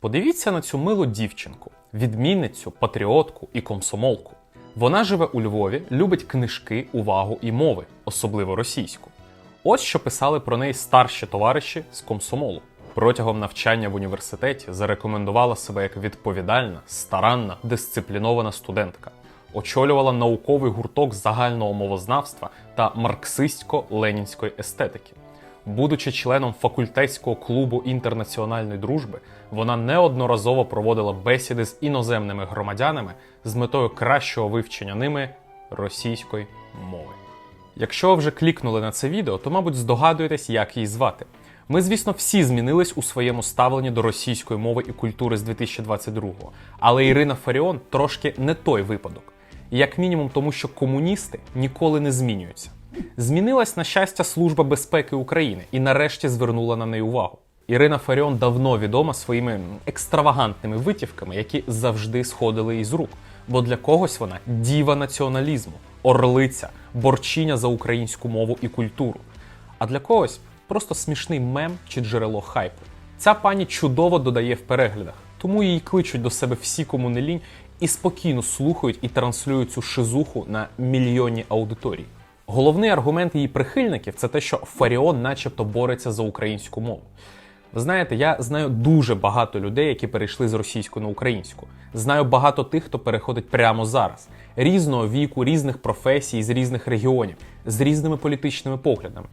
Подивіться на цю милу дівчинку, відмінницю, патріотку і комсомолку. Вона живе у Львові, любить книжки, увагу і мови, особливо російську. Ось що писали про неї старші товариші з комсомолу. Протягом навчання в університеті зарекомендувала себе як відповідальна, старанна, дисциплінована студентка. Очолювала науковий гурток загального мовознавства та марксистсько-ленінської естетики. Будучи членом факультетського клубу інтернаціональної дружби, вона неодноразово проводила бесіди з іноземними громадянами з метою кращого вивчення ними російської мови. Якщо ви вже клікнули на це відео, то, мабуть, здогадуєтесь, як її звати. Ми, звісно, всі змінились у своєму ставленні до російської мови і культури з 2022-го, але Ірина Фаріон трошки не той випадок. Як мінімум, тому що комуністи ніколи не змінюються. Змінилась, на щастя, Служба безпеки України і нарешті звернула на неї увагу. Ірина Фаріон давно відома своїми екстравагантними витівками, які завжди сходили із рук. Бо для когось вона діва націоналізму, орлиця, борчиня за українську мову і культуру. А для когось просто смішний мем чи джерело хайпу. Ця пані чудово додає в переглядах, тому її кличуть до себе всі, кому не лінь, і спокійно слухають і транслюють цю шизуху на мільйонні аудиторії. Головний аргумент її прихильників це те, що Фаріон, начебто, бореться за українську мову. Ви знаєте, я знаю дуже багато людей, які перейшли з російської на українську. Знаю багато тих, хто переходить прямо зараз, різного віку, різних професій, з різних регіонів, з різними політичними поглядами.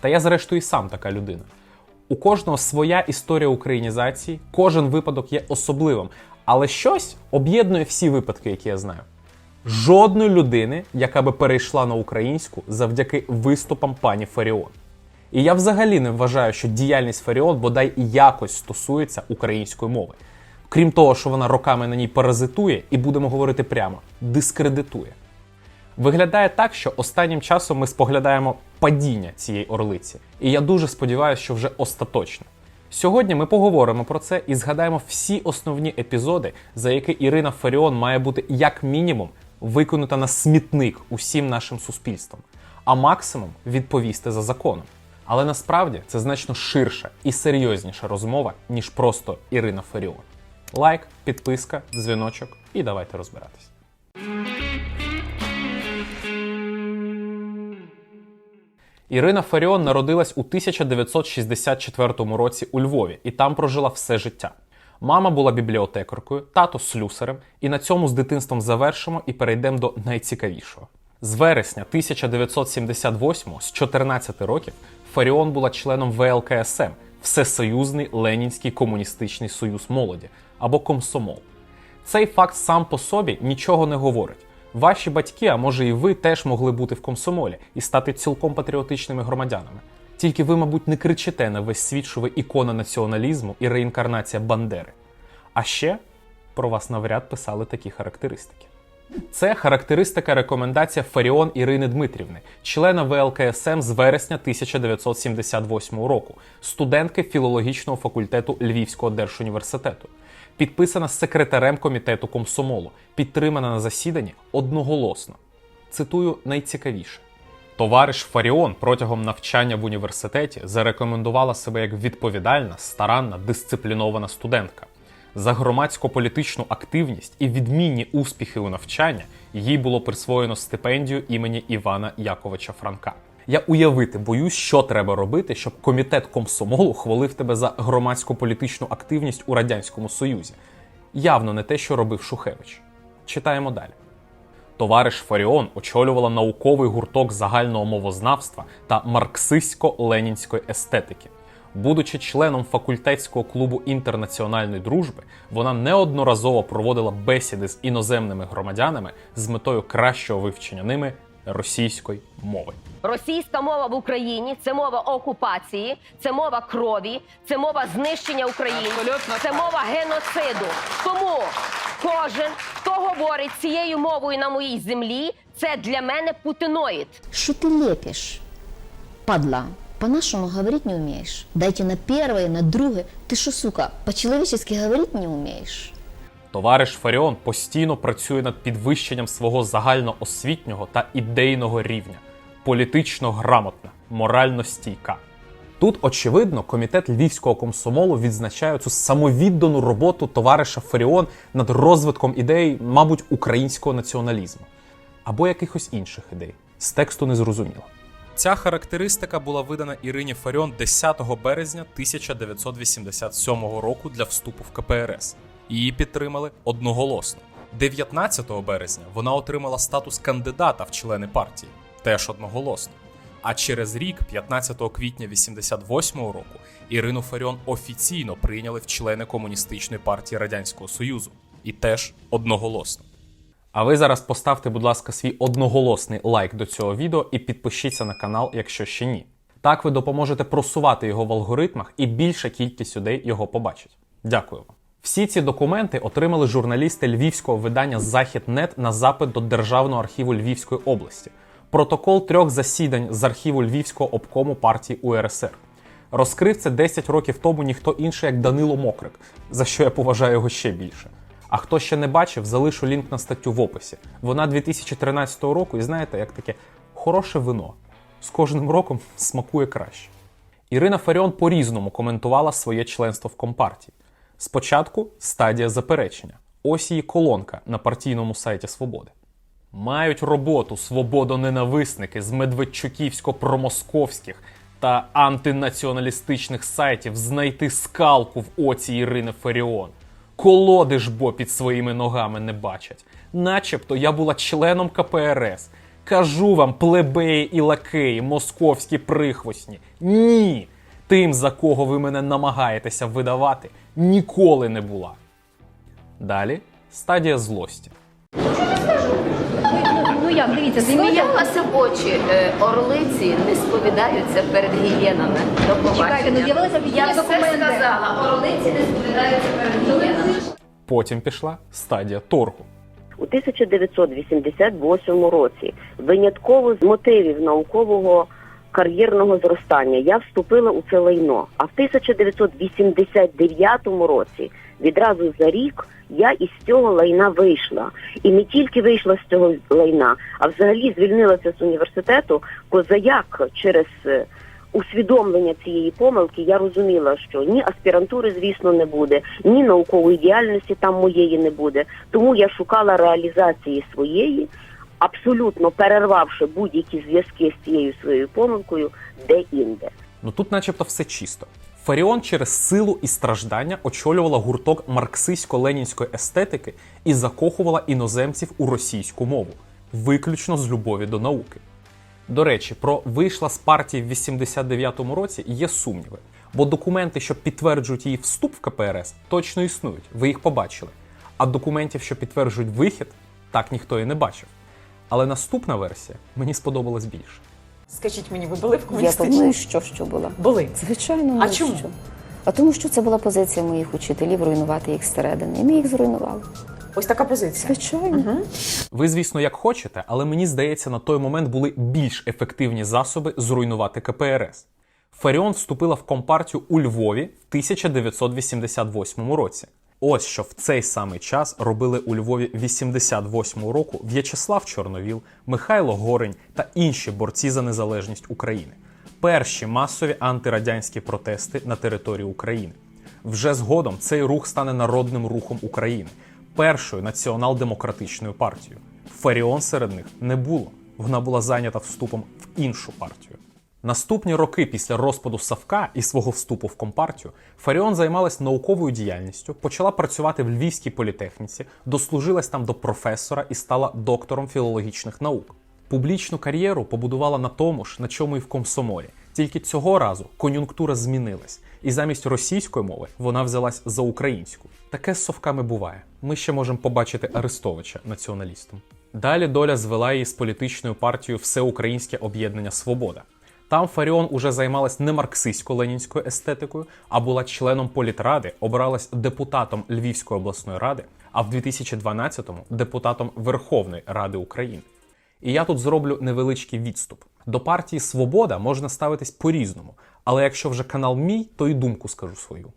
Та я, зрештою, і сам така людина. У кожного своя історія українізації, кожен випадок є особливим, але щось об'єднує всі випадки, які я знаю. Жодної людини, яка би перейшла на українську завдяки виступам пані Фаріон. І я взагалі не вважаю, що діяльність Фаріон бодай якось стосується української мови. Крім того, що вона роками на ній паразитує, і будемо говорити прямо, дискредитує. Виглядає так, що останнім часом ми споглядаємо падіння цієї орлиці. І я дуже сподіваюся, що вже остаточно. Сьогодні ми поговоримо про це і згадаємо всі основні епізоди, за які Ірина Фаріон має бути як мінімум виконута на смітник усім нашим суспільством, а максимум відповісти за законом. Але насправді це значно ширша і серйозніша розмова, ніж просто Ірина Фаріон. Лайк, підписка, дзвіночок і давайте розбиратись. Ірина Фаріон народилась у 1964 році у Львові і там прожила все життя. Мама була бібліотекаркою, тато слюсарем, і на цьому з дитинством завершимо і перейдемо до найцікавішого. З вересня 1978 з 14 років Фаріон була членом ВЛКСМ Всесоюзний Ленінський комуністичний союз молоді або Комсомол. Цей факт сам по собі нічого не говорить. Ваші батьки, а може і ви, теж могли бути в комсомолі і стати цілком патріотичними громадянами. Тільки ви, мабуть, не кричите на весь світ, що ви ікона націоналізму і реінкарнація Бандери. А ще про вас навряд писали такі характеристики. Це характеристика рекомендація Фаріон Ірини Дмитрівни, члена ВЛКСМ з вересня 1978 року, студентки філологічного факультету Львівського держуніверситету. Підписана секретарем комітету комсомолу, підтримана на засіданні одноголосно. Цитую найцікавіше. Товариш Фаріон протягом навчання в університеті зарекомендувала себе як відповідальна, старанна, дисциплінована студентка. За громадсько-політичну активність і відмінні успіхи у навчанні їй було присвоєно стипендію імені Івана Яковича Франка. Я уявити боюсь, що треба робити, щоб комітет комсомолу хвалив тебе за громадсько-політичну активність у радянському союзі. Явно не те, що робив Шухевич. Читаємо далі. Товариш Фаріон очолювала науковий гурток загального мовознавства та марксистсько-ленінської естетики. Будучи членом факультетського клубу інтернаціональної дружби, вона неодноразово проводила бесіди з іноземними громадянами з метою кращого вивчення ними російської мови. Російська мова в Україні це мова окупації, це мова крові, це мова знищення українців, Абсолютно це так. мова геноциду. Тому кожен, хто говорить цією мовою на моїй землі, це для мене путиноїд. Что ты лепишь, падла? По-нашему говорить не умеешь. Дайте на первое, на другое. Ты что, сука, по-человечески говорить не умеешь? Товариш Фаріон постійно працює над підвищенням свого загальноосвітнього та ідейного рівня, політично грамотна, морально стійка. Тут, очевидно, комітет львівського комсомолу відзначає цю самовіддану роботу товариша Фаріон над розвитком ідей, мабуть, українського націоналізму або якихось інших ідей. З тексту не зрозуміло. Ця характеристика була видана Ірині Фаріон 10 березня 1987 року для вступу в КПРС. Її підтримали одноголосно. 19 березня вона отримала статус кандидата в члени партії, теж одноголосно. А через рік, 15 квітня 88 року, Ірину Фаріон офіційно прийняли в члени комуністичної партії Радянського Союзу, і теж одноголосно. А ви зараз поставте, будь ласка, свій одноголосний лайк до цього відео і підпишіться на канал, якщо ще ні. Так ви допоможете просувати його в алгоритмах, і більша кількість людей його побачить. Дякую вам. Всі ці документи отримали журналісти львівського видання Західнет на запит до Державного архіву Львівської області. Протокол трьох засідань з архіву Львівського обкому партії УРСР. Розкрив це 10 років тому ніхто інший, як Данило Мокрик, за що я поважаю його ще більше. А хто ще не бачив, залишу лінк на статтю в описі. Вона 2013 року, і знаєте, як таке хороше вино. З кожним роком смакує краще. Ірина Фаріон по-різному коментувала своє членство в Компартії. Спочатку стадія заперечення. Ось її колонка на партійному сайті Свободи. Мають роботу свободоненависники з медведчуківсько-промосковських та антинаціоналістичних сайтів знайти скалку в оці Ірини Фаріон. Колоди ж бо під своїми ногами не бачать. Начебто я була членом КПРС. Кажу вам, плебеї і лакеї, московські прихвостні. Ні! Тим, за кого ви мене намагаєтеся видавати, ніколи не була. Далі стадія злості. Ну як, дивіться, в очі. Е, Орлиці не сповідаються перед гієнами. До побачення. Чекайте, ну з'явилися Я все сказала. Орлиці не сповідаються перед гієнами. Потім пішла стадія торгу. у 1988 році винятково з мотивів наукового кар'єрного зростання я вступила у це лайно. А в 1989 році, відразу за рік, я із цього лайна вийшла. І не тільки вийшла з цього лайна, а взагалі звільнилася з університету, позаяк через е, усвідомлення цієї помилки я розуміла, що ні аспірантури, звісно, не буде, ні наукової діяльності там моєї не буде. Тому я шукала реалізації своєї, абсолютно перервавши будь-які зв'язки з цією своєю помилкою де-інде. Ну тут, начебто, все чисто. Фаріон через силу і страждання очолювала гурток марксистсько-ленінської естетики і закохувала іноземців у російську мову, виключно з любові до науки. До речі, про вийшла з партії в 89-му році є сумніви, бо документи, що підтверджують її вступ в КПРС, точно існують. Ви їх побачили. А документів, що підтверджують вихід, так ніхто і не бачив. Але наступна версія мені сподобалась більше. Скажіть мені, ви були в Я комуністичній? думаю, що, що була. Були. Звичайно, А ну, чому? Що? А тому, що це була позиція моїх учителів руйнувати їх зсередини. І ми їх зруйнували. Ось така позиція. Звичайно. Ви, звісно, як хочете, але мені здається, на той момент були більш ефективні засоби зруйнувати КПРС. Фаріон вступила в компартію у Львові в 1988 році. Ось що в цей самий час робили у Львові 88 року В'ячеслав Чорновіл, Михайло Горень та інші борці за незалежність України. Перші масові антирадянські протести на території України. Вже згодом цей рух стане народним рухом України, першою націонал-демократичною партією. Фаріон серед них не було. Вона була зайнята вступом в іншу партію. Наступні роки після розпаду Савка і свого вступу в компартію Фаріон займалась науковою діяльністю, почала працювати в Львівській політехніці, дослужилась там до професора і стала доктором філологічних наук. Публічну кар'єру побудувала на тому ж, на чому і в комсомолі. Тільки цього разу кон'юнктура змінилась, і замість російської мови вона взялась за українську. Таке з совками буває. Ми ще можемо побачити Арестовича націоналістом. Далі доля звела її з політичною партією Всеукраїнське об'єднання Свобода. Там Фаріон уже займалась не марксистсько-ленінською естетикою, а була членом політради, обралась депутатом Львівської обласної ради, а в 2012-му депутатом Верховної Ради України. І я тут зроблю невеличкий відступ. До партії Свобода можна ставитись по-різному, але якщо вже канал мій, то і думку скажу свою.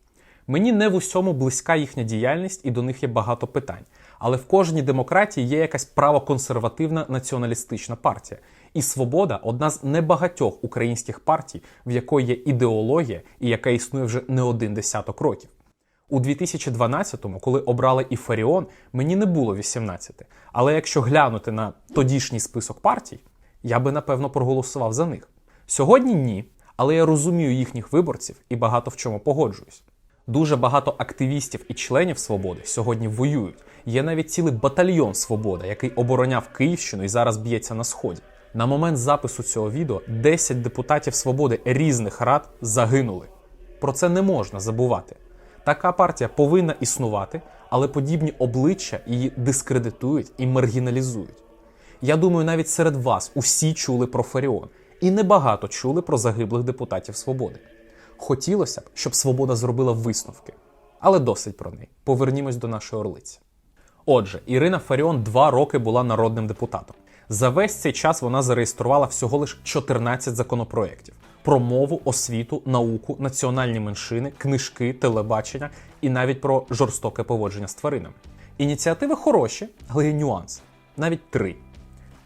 Мені не в усьому близька їхня діяльність і до них є багато питань. Але в кожній демократії є якась правоконсервативна націоналістична партія. І свобода одна з небагатьох українських партій, в якої є ідеологія і яка існує вже не один десяток років. У 2012-му, коли обрали і Фаріон, мені не було 18. Але якщо глянути на тодішній список партій, я би напевно проголосував за них. Сьогодні ні, але я розумію їхніх виборців і багато в чому погоджуюсь. Дуже багато активістів і членів свободи сьогодні воюють. Є навіть цілий батальйон Свобода, який обороняв Київщину і зараз б'ється на сході. На момент запису цього відео 10 депутатів свободи різних рад загинули. Про це не можна забувати. Така партія повинна існувати, але подібні обличчя її дискредитують і маргіналізують. Я думаю, навіть серед вас усі чули про Фаріон, і небагато чули про загиблих депутатів свободи. Хотілося б, щоб свобода зробила висновки, але досить про неї. Повернімось до нашої орлиці. Отже, Ірина Фаріон два роки була народним депутатом. За весь цей час вона зареєструвала всього лише 14 законопроєктів про мову, освіту, науку, національні меншини, книжки, телебачення і навіть про жорстоке поводження з тваринами. Ініціативи хороші, але є нюанс. Навіть три.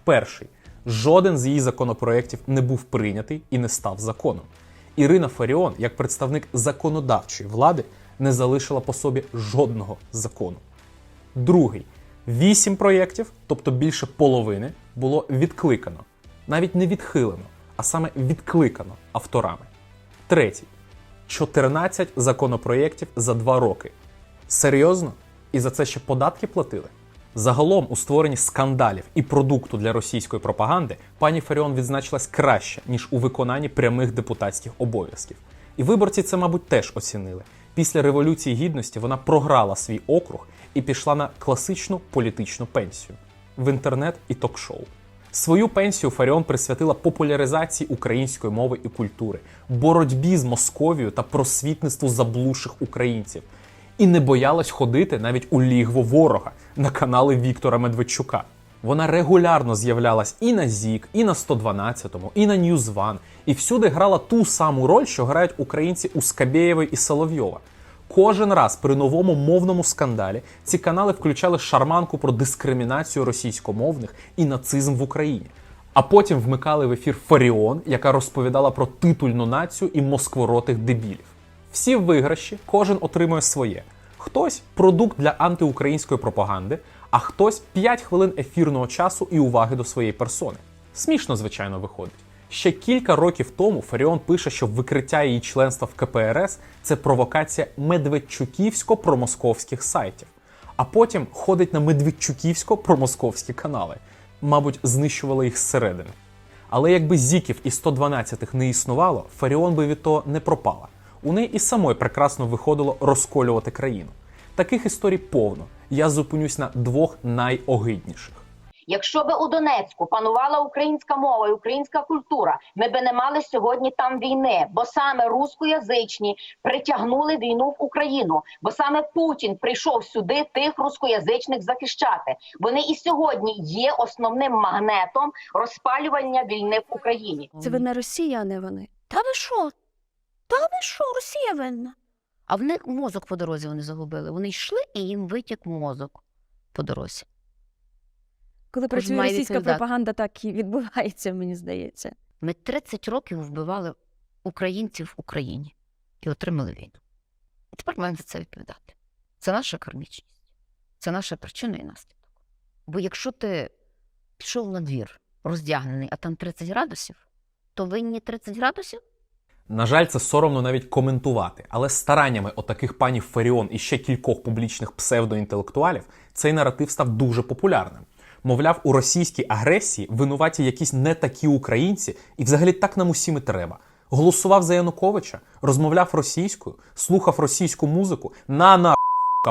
Перший жоден з її законопроєктів не був прийнятий і не став законом. Ірина Фаріон, як представник законодавчої влади, не залишила по собі жодного закону. Другий вісім проєктів, тобто більше половини, було відкликано, навіть не відхилено, а саме відкликано авторами. Третій 14 законопроєктів за два роки. Серйозно? І за це ще податки платили? Загалом у створенні скандалів і продукту для російської пропаганди пані Фаріон відзначилась краще, ніж у виконанні прямих депутатських обов'язків. І виборці це, мабуть, теж оцінили. Після Революції Гідності вона програла свій округ і пішла на класичну політичну пенсію в інтернет і ток-шоу. Свою пенсію Фаріон присвятила популяризації української мови і культури, боротьбі з Московією та просвітництву заблудших українців. І не боялась ходити навіть у лігво ворога на канали Віктора Медведчука. Вона регулярно з'являлась і на ЗІК, і на 112-му, і на Ньюзван, і всюди грала ту саму роль, що грають українці у Скабєєвої і Соловйова. Кожен раз при новому мовному скандалі ці канали включали шарманку про дискримінацію російськомовних і нацизм в Україні. А потім вмикали в ефір Фаріон, яка розповідала про титульну націю і москворотих дебілів. Всі виграші, кожен отримує своє. Хтось продукт для антиукраїнської пропаганди, а хтось 5 хвилин ефірного часу і уваги до своєї персони. Смішно, звичайно, виходить. Ще кілька років тому Фаріон пише, що викриття її членства в КПРС це провокація медведчуківсько-промосковських сайтів. А потім ходить на медведчуківсько-промосковські канали. Мабуть, знищували їх зсередини. Але якби зіків і 112-х не існувало, Фаріон би від того не пропала. У неї і самої прекрасно виходило розколювати країну. Таких історій повно. Я зупинюсь на двох найогидніших. Якщо би у Донецьку панувала українська мова і українська культура, ми би не мали сьогодні там війни, бо саме рускоязичні притягнули війну в Україну, бо саме Путін прийшов сюди тих рускоязичних захищати. Вони і сьогодні є основним магнетом розпалювання війни в Україні. Це винна Росія, а не вони. Та ви що? Та ви що, Росія винна? А в них мозок по дорозі вони загубили. Вони йшли і їм витік мозок по дорозі. Коли працює має російська відповідати. пропаганда, так і відбувається, мені здається. Ми 30 років вбивали українців в Україні і отримали війну. І тепер маємо за це відповідати. Це наша кармічність, це наша причина і наслідок. Бо якщо ти пішов на двір роздягнений, а там 30 градусів, то винні 30 градусів? На жаль, це соромно навіть коментувати, але стараннями отаких панів Фаріон і ще кількох публічних псевдоінтелектуалів цей наратив став дуже популярним. Мовляв, у російській агресії винуваті якісь не такі українці, і взагалі так нам усім і треба. Голосував за Януковича, розмовляв російською, слухав російську музику. На на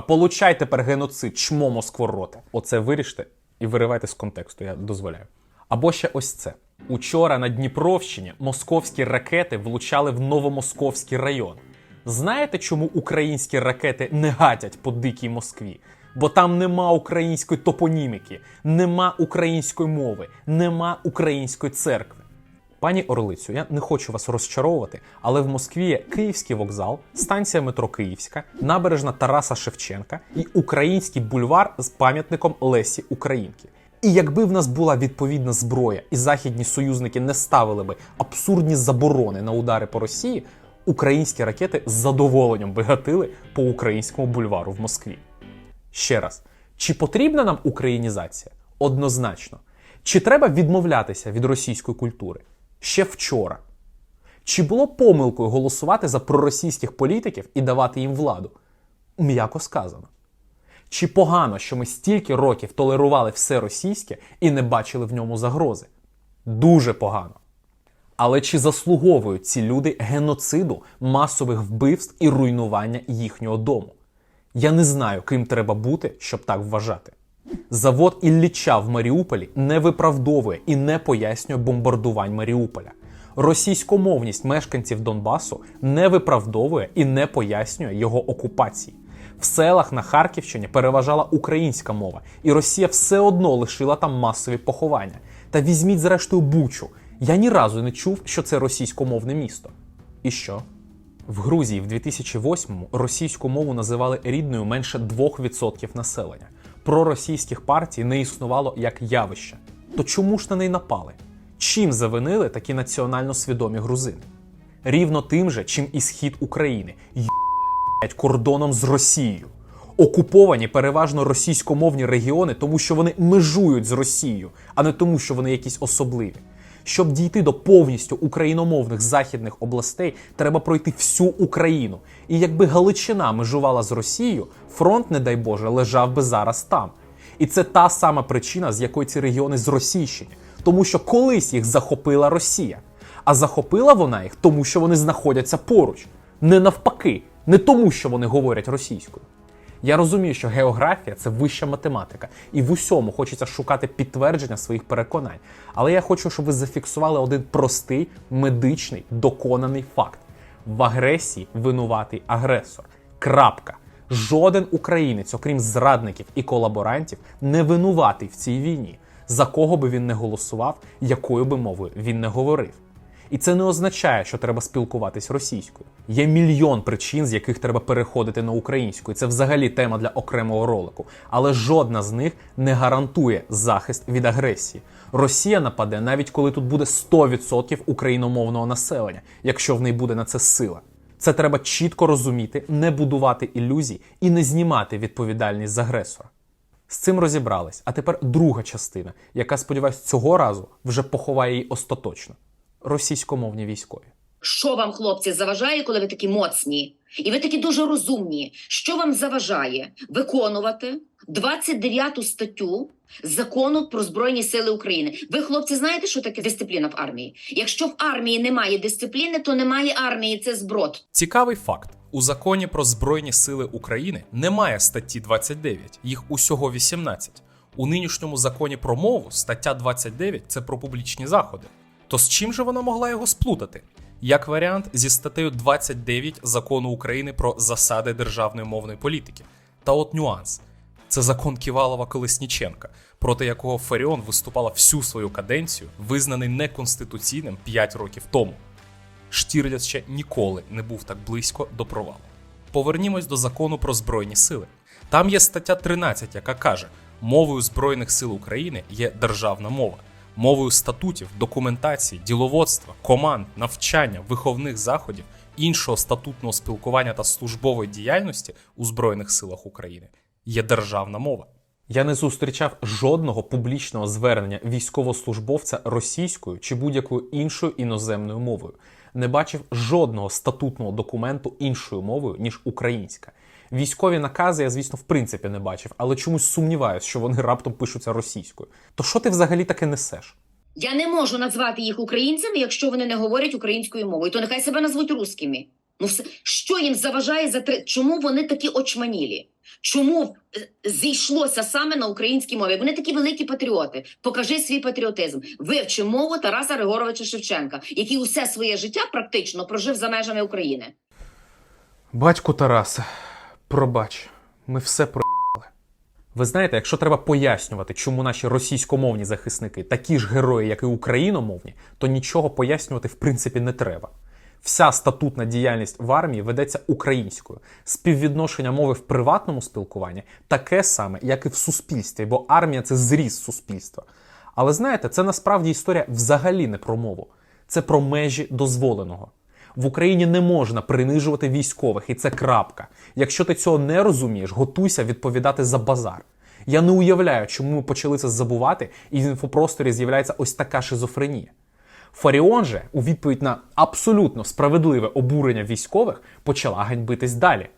получай тепер геноцид, чмо москвороте. Оце виріште і виривайте з контексту, я дозволяю. Або ще ось це. Учора на Дніпровщині московські ракети влучали в Новомосковський район. Знаєте, чому українські ракети не гатять по дикій Москві? Бо там нема української топоніміки, нема української мови, нема української церкви. Пані Орлицю, я не хочу вас розчаровувати, але в Москві є Київський вокзал, станція метро Київська, набережна Тараса Шевченка і український бульвар з пам'ятником Лесі Українки. І якби в нас була відповідна зброя, і західні союзники не ставили би абсурдні заборони на удари по Росії, українські ракети з задоволенням би гатили по українському бульвару в Москві. Ще раз, чи потрібна нам українізація? Однозначно. Чи треба відмовлятися від російської культури? Ще вчора. Чи було помилкою голосувати за проросійських політиків і давати їм владу? М'яко сказано. Чи погано, що ми стільки років толерували все російське і не бачили в ньому загрози? Дуже погано. Але чи заслуговують ці люди геноциду, масових вбивств і руйнування їхнього дому? Я не знаю, ким треба бути, щоб так вважати. Завод Ілліча в Маріуполі не виправдовує і не пояснює бомбардувань Маріуполя. Російськомовність мешканців Донбасу не виправдовує і не пояснює його окупації. В селах на Харківщині переважала українська мова, і Росія все одно лишила там масові поховання. Та візьміть зрештою Бучу. Я ні разу не чув, що це російськомовне місто. І що? В Грузії в 2008-му російську мову називали рідною менше 2% населення. Проросійських партій не існувало як явище. То чому ж на неї напали? Чим завинили такі національно свідомі грузини? Рівно тим же, чим і схід України й***ять кордоном з Росією. Окуповані переважно російськомовні регіони, тому що вони межують з Росією, а не тому, що вони якісь особливі. Щоб дійти до повністю україномовних західних областей, треба пройти всю Україну. І якби Галичина межувала з Росією, фронт, не дай Боже, лежав би зараз там. І це та сама причина, з якої ці регіони зросійщені. Тому що колись їх захопила Росія. А захопила вона їх, тому що вони знаходяться поруч. Не навпаки, не тому, що вони говорять російською. Я розумію, що географія це вища математика, і в усьому хочеться шукати підтвердження своїх переконань. Але я хочу, щоб ви зафіксували один простий медичний доконаний факт: в агресії винуватий агресор. Крапка. Жоден українець, окрім зрадників і колаборантів, не винуватий в цій війні, за кого би він не голосував, якою би мовою він не говорив. І це не означає, що треба спілкуватись російською. Є мільйон причин, з яких треба переходити на українську. І це взагалі тема для окремого ролику. Але жодна з них не гарантує захист від агресії. Росія нападе навіть коли тут буде 100% україномовного населення, якщо в неї буде на це сила. Це треба чітко розуміти, не будувати ілюзій і не знімати відповідальність з агресора. З цим розібрались. А тепер друга частина, яка, сподіваюсь, цього разу вже поховає її остаточно російськомовні військові. Що вам, хлопці, заважає, коли ви такі моцні? І ви такі дуже розумні. Що вам заважає виконувати 29 статтю закону про Збройні Сили України? Ви, хлопці, знаєте, що таке дисципліна в армії? Якщо в армії немає дисципліни, то немає армії. Це зброд. Цікавий факт: у законі про Збройні Сили України немає статті 29, їх усього 18. У нинішньому законі про мову стаття 29 це про публічні заходи. То з чим же вона могла його сплутати? Як варіант зі статтею 29 закону України про засади державної мовної політики. Та от нюанс: це закон Ківалова Колесніченка, проти якого Фаріон виступала всю свою каденцію, визнаний неконституційним 5 років тому. Штірліц ще ніколи не був так близько до провалу. Повернімось до закону про Збройні сили. Там є стаття 13, яка каже: мовою Збройних сил України є державна мова мовою статутів, документації, діловодства, команд, навчання, виховних заходів, іншого статутного спілкування та службової діяльності у Збройних силах України є державна мова. Я не зустрічав жодного публічного звернення військовослужбовця російською чи будь-якою іншою іноземною мовою. Не бачив жодного статутного документу іншою мовою ніж українська. Військові накази я, звісно, в принципі не бачив, але чомусь сумніваюся, що вони раптом пишуться російською. То що ти взагалі таке несеш? Я не можу назвати їх українцями, якщо вони не говорять українською мовою. То нехай себе назвуть русскими. Ну все, що їм заважає за три? Чому вони такі очманілі? Чому е, зійшлося саме на українській мові? Вони такі великі патріоти. Покажи свій патріотизм. Вивчи мову Тараса Григоровича Шевченка, який усе своє життя практично прожив за межами України. Батько Тарасе, пробач, ми все проїбали. Ви знаєте, якщо треба пояснювати, чому наші російськомовні захисники такі ж герої, як і україномовні, то нічого пояснювати в принципі не треба. Вся статутна діяльність в армії ведеться українською. Співвідношення мови в приватному спілкуванні таке саме, як і в суспільстві, бо армія це зріз суспільства. Але знаєте, це насправді історія взагалі не про мову, це про межі дозволеного. В Україні не можна принижувати військових, і це крапка. Якщо ти цього не розумієш, готуйся відповідати за базар. Я не уявляю, чому ми почали це забувати, і в інфопросторі з'являється ось така шизофренія. Фаріон же, у відповідь на абсолютно справедливе обурення військових, почала ганьбитись далі.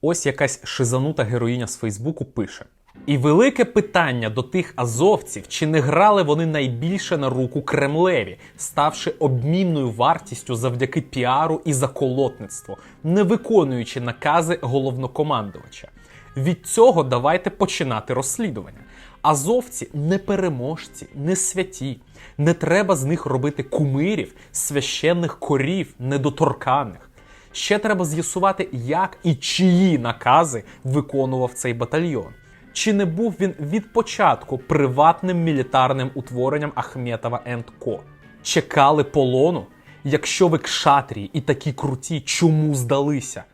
Ось якась шизанута героїня з Фейсбуку пише: І велике питання до тих азовців, чи не грали вони найбільше на руку Кремлеві, ставши обмінною вартістю завдяки піару і заколотництву, не виконуючи накази головнокомандувача. Від цього давайте починати розслідування. Азовці не переможці, не святі. Не треба з них робити кумирів, священних корів, недоторканих. Ще треба з'ясувати, як і чиї накази виконував цей батальйон. Чи не був він від початку приватним мілітарним утворенням Ахметова Ко? Чекали полону? Якщо ви кшатрії і такі круті, чому здалися?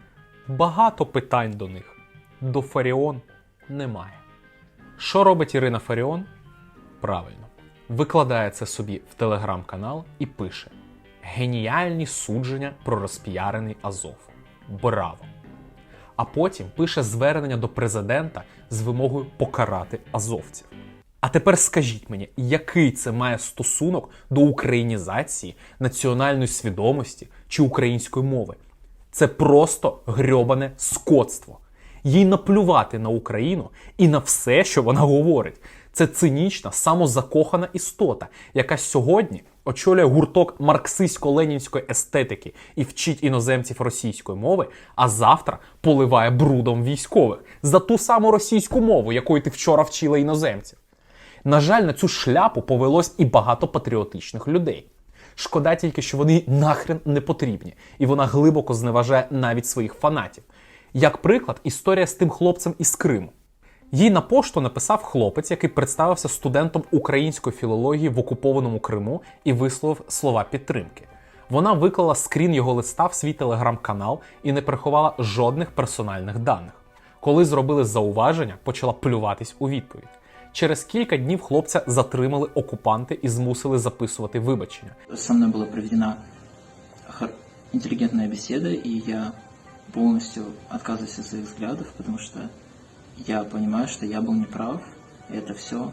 Багато питань до них. До Фаріон немає. Що робить Ірина Фаріон? Правильно. Викладає це собі в телеграм-канал і пише: Геніальні судження про розпіярений Азов. Браво! А потім пише звернення до президента з вимогою покарати азовців. А тепер скажіть мені, який це має стосунок до українізації, національної свідомості чи української мови? Це просто грьобане скотство. Їй наплювати на Україну і на все, що вона говорить. Це цинічна, самозакохана істота, яка сьогодні очолює гурток марксистсько-ленінської естетики і вчить іноземців російської мови, а завтра поливає брудом військових за ту саму російську мову, якою ти вчора вчила іноземців. На жаль, на цю шляпу повелось і багато патріотичних людей. Шкода тільки, що вони нахрен не потрібні, і вона глибоко зневажає навіть своїх фанатів. Як приклад, історія з тим хлопцем із Криму. Їй на пошту написав хлопець, який представився студентом української філології в окупованому Криму і висловив слова підтримки. Вона виклала скрін його листа в свій телеграм-канал і не приховала жодних персональних даних. Коли зробили зауваження, почала плюватись у відповідь. Через кілька днів хлопця затримали окупанти і змусили записувати вибачення. Со мной была проведена интеллигентная беседа, и я полностью отказываюсь от своих взглядов, потому что я понимаю, что я был неправ, и это все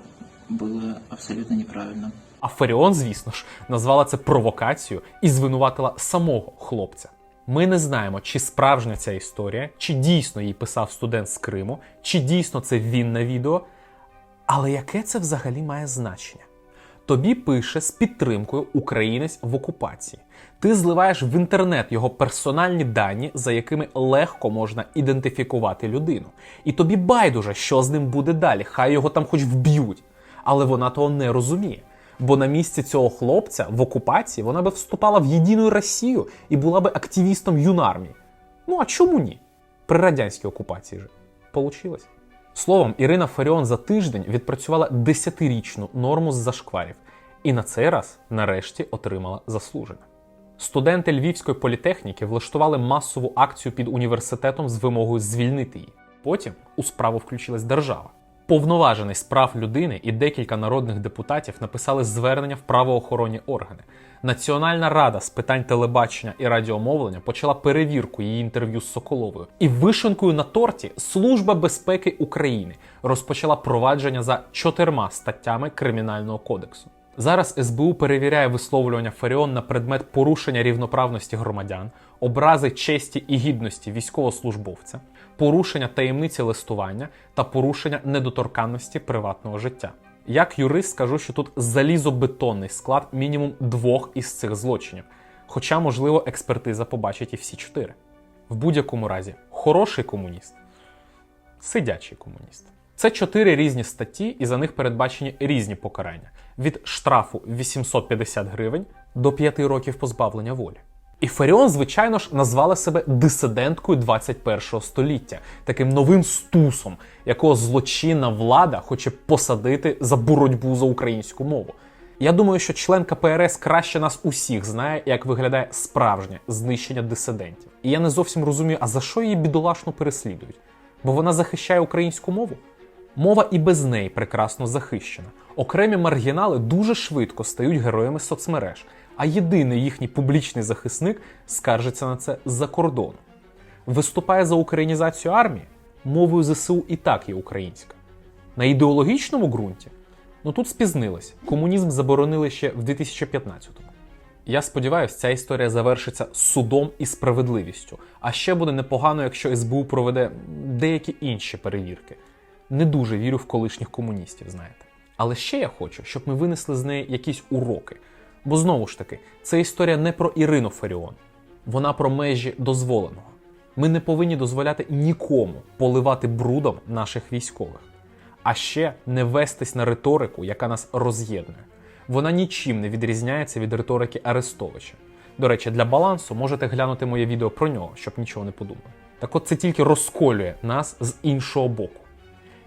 было абсолютно неправильно. А Фаріон, звісно ж, назвала це провокацією і звинуватила самого хлопця. Ми не знаємо, чи справжня ця історія, чи дійсно їй писав студент з Криму, чи дійсно це він на відео. Але яке це взагалі має значення? Тобі пише з підтримкою українець в окупації. Ти зливаєш в інтернет його персональні дані, за якими легко можна ідентифікувати людину. І тобі байдуже, що з ним буде далі, хай його там хоч вб'ють. Але вона того не розуміє. Бо на місці цього хлопця в окупації вона би вступала в єдину Росію і була би активістом юнармії. Ну а чому ні? При радянській окупації же. Получилось. Словом, Ірина Фаріон за тиждень відпрацювала 10-річну норму з зашкварів, і на цей раз нарешті отримала заслужене. Студенти Львівської політехніки влаштували масову акцію під університетом з вимогою звільнити її. Потім у справу включилась держава. Повноважений з прав людини і декілька народних депутатів написали звернення в правоохоронні органи. Національна рада з питань телебачення і радіомовлення почала перевірку її інтерв'ю з Соколовою. І вишенкою на торті Служба безпеки України розпочала провадження за чотирма статтями Кримінального кодексу. Зараз СБУ перевіряє висловлювання Фаріон на предмет порушення рівноправності громадян, образи честі і гідності військовослужбовця, порушення таємниці листування та порушення недоторканності приватного життя. Як юрист скажу, що тут залізобетонний склад мінімум двох із цих злочинів, хоча, можливо, експертиза побачить і всі чотири. В будь-якому разі, хороший комуніст, сидячий комуніст. Це чотири різні статті, і за них передбачені різні покарання: від штрафу 850 гривень до 5 років позбавлення волі. І Фаріон, звичайно ж, назвала себе дисиденткою 21 століття, таким новим стусом, якого злочинна влада хоче посадити за боротьбу за українську мову. Я думаю, що член КПРС краще нас усіх знає, як виглядає справжнє знищення дисидентів. І я не зовсім розумію, а за що її бідолашно переслідують? Бо вона захищає українську мову? Мова і без неї прекрасно захищена. Окремі маргінали дуже швидко стають героями соцмереж, а єдиний їхній публічний захисник скаржиться на це з-за кордону. Виступає за українізацію армії, мовою ЗСУ і так є українська. На ідеологічному ґрунті ну тут спізнились. Комунізм заборонили ще в 2015-му. Я сподіваюся, ця історія завершиться судом і справедливістю. А ще буде непогано, якщо СБУ проведе деякі інші перевірки. Не дуже вірю в колишніх комуністів, знаєте. Але ще я хочу, щоб ми винесли з неї якісь уроки. Бо знову ж таки, це історія не про Ірину Фаріон, вона про межі дозволеного. Ми не повинні дозволяти нікому поливати брудом наших військових. А ще не вестись на риторику, яка нас роз'єднує. Вона нічим не відрізняється від риторики Арестовича. До речі, для балансу можете глянути моє відео про нього, щоб нічого не подумали. Так от це тільки розколює нас з іншого боку.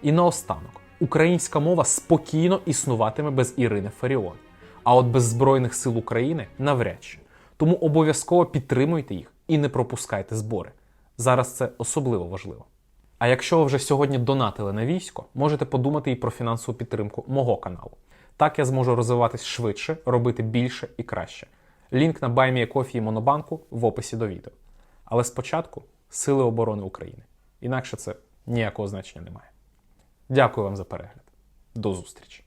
І наостанок, українська мова спокійно існуватиме без Ірини Фаріон. А от без Збройних сил України навряд чи. Тому обов'язково підтримуйте їх і не пропускайте збори. Зараз це особливо важливо. А якщо ви вже сьогодні донатили на військо, можете подумати і про фінансову підтримку мого каналу. Так я зможу розвиватись швидше, робити більше і краще. Лінк на BuyMeACoffee і Монобанку в описі до відео. Але спочатку Сили оборони України. Інакше це ніякого значення немає. Дякую вам за перегляд. До зустрічі!